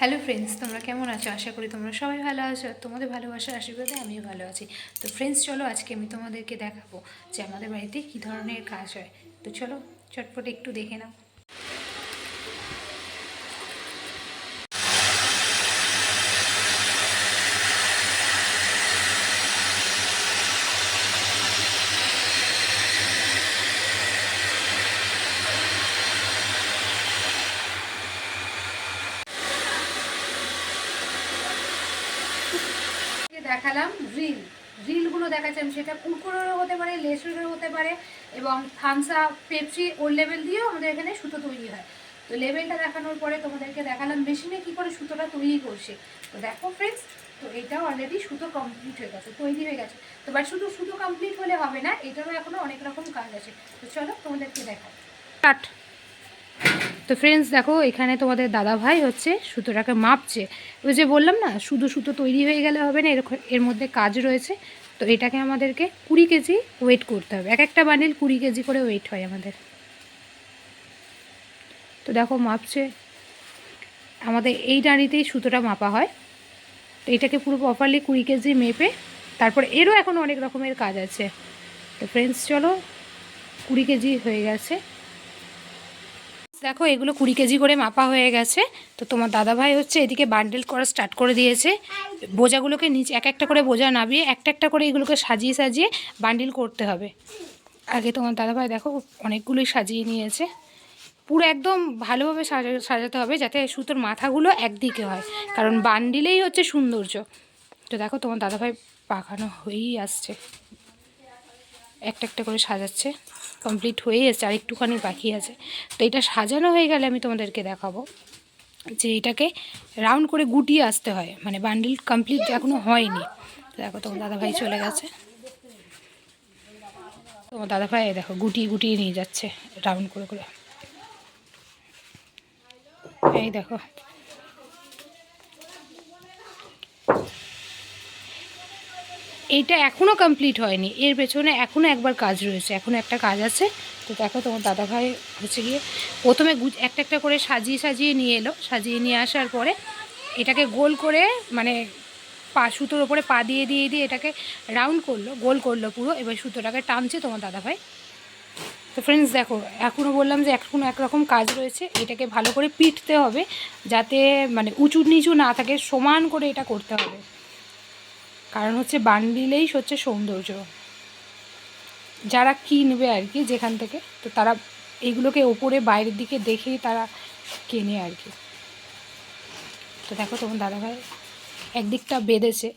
Hello friends তোমরা কেমন আছো? আশা করি তোমরা সবাই ভালো আছো। তোমাদের ভালোবাসার আশীর্বাদে আমিও ভালো আছি। তো ফ্রেন্ডস চলো আজকে আমি তোমাদেরকে দেখাবো যে আমাদের বাড়িতে কী ধরনের কাজ হয়। তো চলো, চটপট একটু দেখে নাও। দেখালাম রিল রিলগুলো দেখাচ্ছি আমি। সেটা কুরকুরেরও হতে পারে, লেসুরেরও হতে পারে এবং থামসা পেপসি ওর লেভেল দিয়েও আমাদের এখানে সুতো তৈরি হয়। তো লেভেলটা দেখানোর পরে তোমাদেরকে দেখালাম মেশিনে কী করে সুতোটা তৈরি করছে। তো দেখো ফ্রেন্ডস তো এটাও অলরেডি সুতো কমপ্লিট হয়ে গেছে, তৈরি হয়ে গেছে। তো বাট শুধু সুতো কমপ্লিট হলে হবে না, এটারও এখনও অনেক রকম কাজ আছে। তো চলো তোমাদেরকে দেখাই। কাট তো ফ্রেন্ডস দেখো, এখানে তোমাদের দাদা ভাই হচ্ছে সুতোটাকে মাপছে। ওই যে বললাম না, শুধু সুতো তৈরি হয়ে গেলে হবে না এরকম এর মধ্যে কাজ রয়েছে। তো এটাকে আমাদেরকে কুড়ি কেজি ওয়েট করতে হবে। এক একটা বান্ডিল কুড়ি কেজি করে ওয়েট হয় আমাদের। তো দেখো, মাপছে। আমাদের এই ডাঁড়িতেই সুতোটা মাপা হয়। তো এটাকে পুরো প্রপারলি কুড়ি কেজি মেপে, তারপর এরও এখন অনেক রকমের কাজ আছে। তো ফ্রেন্ডস চলো, কুড়ি কেজি হয়ে গেছে। দেখো, এগুলো কুড়ি কেজি করে মাপা হয়ে গেছে। তো তোমার দাদাভাই হচ্ছে এদিকে বান্ডেল করা স্টার্ট করে দিয়েছে। বোঝাগুলোকে নিচে এক একটা করে বোঝা নামিয়ে একটা একটা করে এগুলোকে সাজিয়ে সাজিয়ে বান্ডিল করতে হবে। আগে তোমার দাদাভাই দেখো, অনেকগুলোই সাজিয়ে নিয়েছে। পুরো একদম ভালোভাবে সাজা, সাজাতে হবে যাতে সুতোর মাথাগুলো একদিকে হয়। কারণ বান্ডিলেই হচ্ছে সৌন্দর্য। তো দেখো, তোমার দাদাভাই পাকানো হয়েই আসছে। একটা একটা করে সাজাচ্ছে। কমপ্লিট হয়ে এসছে, আর একটুখানি বাকি আছে। তো এটা সাজানো হয়ে গেলে আমি তোমাদেরকে দেখাবো যে এটাকে রাউন্ড করে গুটিয়ে আসতে হয়। মানে বান্ডিল কমপ্লিট এখনও হয়নি। দেখো, তোমার দাদাভাই চলে গেছে। তোমার দাদাভাই দেখো, গুটিয়ে গুটিয়ে নিয়ে যাচ্ছে রাউন্ড করে করে। এই দেখো এইটা এখনও কমপ্লিট হয়নি। এর পেছনে এখনও একবার কাজ রয়েছে। এখনও একটা কাজ আছে। তো দেখো তোমার দাদাভাই হচ্ছে গিয়ে প্রথমে একটা একটা করে সাজিয়ে সাজিয়ে নিয়ে এলো। সাজিয়ে নিয়ে আসার পরে এটাকে গোল করে মানে পা সুতোর ওপরে পা দিয়ে দিয়ে দিয়ে এটাকে রাউন্ড করল, গোল করল পুরো। এবার সুতোটাকে টানছে তোমার দাদাভাই। তো ফ্রেন্ডস দেখো এখনও বললাম যে এখনও একরকম কাজ রয়েছে। এটাকে ভালো করে পিটতে হবে যাতে মানে উঁচু নিচু না থাকে, সমান করে এটা করতে হবে। কারণ হচ্ছে বান্ডিলেই হচ্ছে সৌন্দর্য। যারা কিনবে আর কি যেখান থেকে, তো তারা এইগুলোকে ওপরে বাইরের দিকে দেখেই তারা কেনে আর কি। তো দেখো তোমার দাদাভাই একদিকটা বেঁধেছে,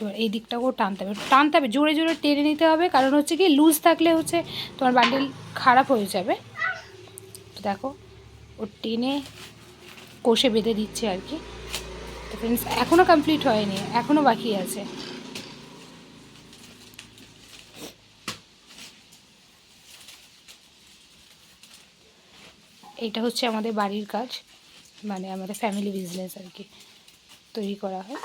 এবার এই দিকটাকেও টানতে হবে। টানতে হবে, জোরে জোরে টেনে নিতে হবে, কারণ হচ্ছে কি লুজ থাকলে হচ্ছে তোমার বান্ডেল খারাপ হয়ে যাবে। তো দেখো, ও টেনে কষে বেঁধে দিচ্ছে আর কি। তো ফ্রেন্ডস এখনও কমপ্লিট হয়নি এখনও বাকি আছে। এইটা হচ্ছে আমাদের বাড়ির কাজ মানে আমাদের ফ্যামিলি বিজনেস আর কি, তৈরি করা হয়।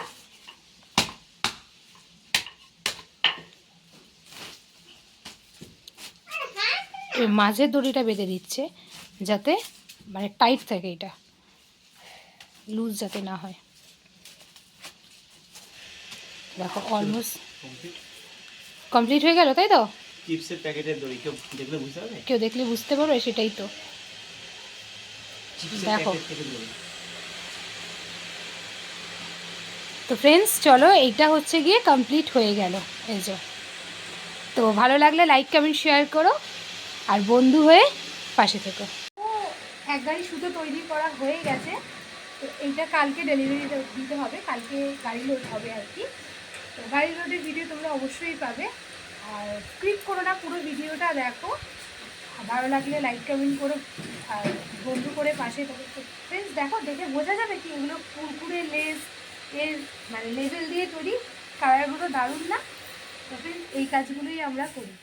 মাঝের দড়িটা বেঁধে দিচ্ছে, যাতে মানে টাইট থাকে এটা লুজ যাতে না হয়। দেখো অলমোস্ট কমপ্লিট হয়ে গেল তাই তো? চিপসের প্যাকেটের দড়ি কেউ দেখলে বুঝতে পারবে? কেউ দেখলে বুঝতে পারবে সেটাই তো। দেখো। তো ফ্রেন্ডস চলো এইটা হচ্ছে গিয়ে কমপ্লিট হয়ে গেল এই যে। তো ভালো লাগলে লাইক কমেন্ট শেয়ার করো আর বন্ধু হয়ে পাশে থেকো। এক গাড়ি সুতো তৈরি করা হয়ে গেছে তো এইটা কালকে ডেলিভারি দিতে হবে কালকে গাড়ি লোড হবে আর কি। তো গাড়ি রোডের ভিডিও তোমরা অবশ্যই পাবে। আর ক্লিক করো না, পুরো ভিডিওটা দেখো। ভালো লাগলে লাইক কমেন্ট করো। আর বন্ধু করে পাশে ফ্রেন্ডস দেখো, দেখে বোঝা যাবে কি এগুলো কুরকুরে লেস এর মানে লেভেল দিয়ে তৈরি। কালারগুলো দারুণ না? তো ফ্রেন্ডস এই কাজগুলোই আমরা করি।